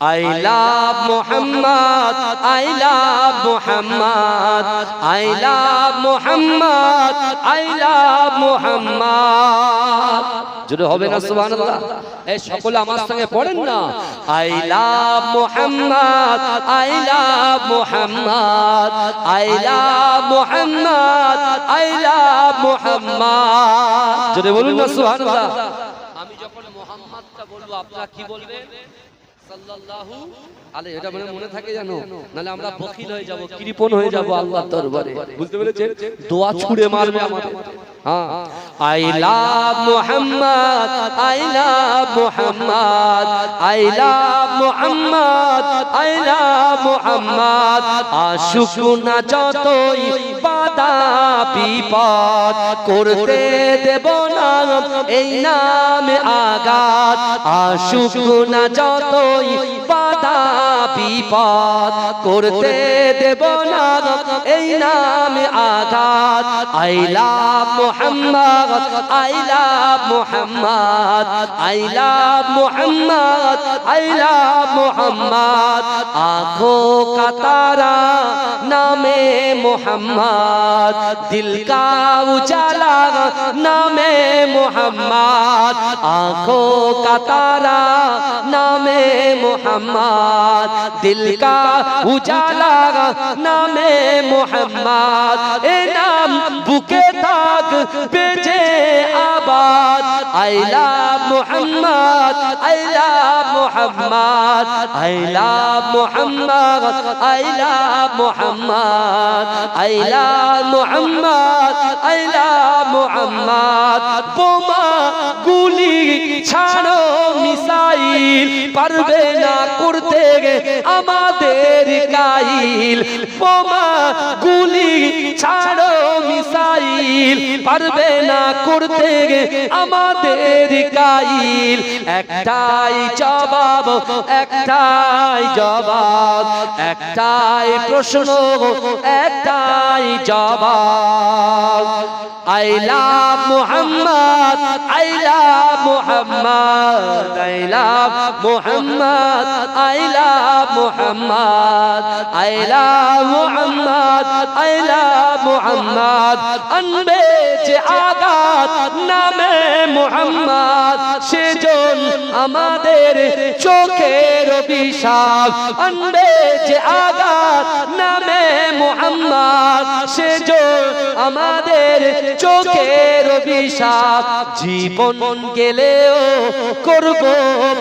I love Muhammad, I love Muhammad, I love Muhammad, I love Muhammad. জোরে হবে না সুবহানাল্লাহ। এই সকলে আমার সঙ্গে পড়েন না। I love Muhammad I love Muhammad I love Muhammad I love Muhammad. জোরে বলুন না সুবহানাল্লাহ। আমি যখন মুহাম্মাদটা বলব আপনারা কি বলবেন? সাল্লাল্লাহু আলে এটা মানে মনে থাকে জানো নালে আমরা বখিল হয়ে যাব কৃপণ হয়ে যাব আল্লাহর দরবারে। বুঝতে পেরেছেন? দোয়া ছুঁড়ে মারবে আমাদের। হ্যাঁ। I love Muhammad I love Muhammad I love Muhammad I love Muhammad. আশুক না যতই বাধা বিপদ করতে দেব না। এই নামে আঘাত আশুক না যতই বাধা বিপদ করতে দেব না। এই নামে আঘাত I love Mohammad, I love Mohammad, I love Mohammad, I love Mohammad. আঁখো কাতারা নামে মোহাম্মদ, দিল কা উজালা নামে মোহাম্মদ। আঁখো কাতারা নামে মোহাম্মদ, দিল কা নামে মোহাম্মদ। এ বুকে থাক বেজে আবাদ। আইলা মোহাম্মদ আইলা মোহাম্মদ আইলা মোহাম্মদ আইলা মোহাম্মদ আইলা মোহাম্মদ আইলা মোহাম্মদ। বোমা গুলি ছাড়ো মিসাইল পারবে না করতে গে আমাদের কাইল। বোমা গুলি ছাড়ো মিসাইল, পারবে না করতে গে আমাদের কাইল। একটাই জবাব একটাই জবাব, একটাই প্রশ্ন, একটাই জবাব। I love Muhammad I love Muhammad I love Muhammad আইলা মোহাম্মদ আইলা মোহাম্মদ আইলা মোহাম্মদ। আনবে যে আগাত নামে মোহাম্মদ সেজন আমাদের চোখের আনবে যে নামে মুহাম্মদ সেজন আমাদের চোখের অভিশাপ। জীবন গেলেও করব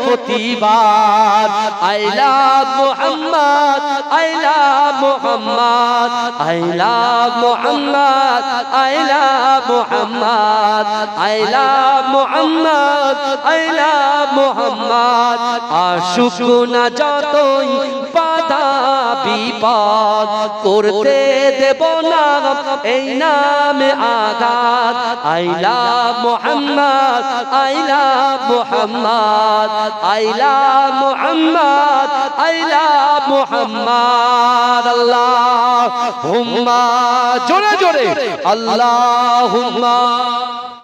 প্রতিবাদ। I love Muhammad, I love Muhammad, I love Muhammad, I love Muhammad, I love Muhammad, I love Muhammad. আশুক না যতই বাধা, বিপদ করতে দেব না, এই নামে আঘাত। আইলা I love Muhammad, I love Muhammad, I love Muhammad আল্লাহ হুম্মা জোরে জোরে আল্লাহ হুম্মা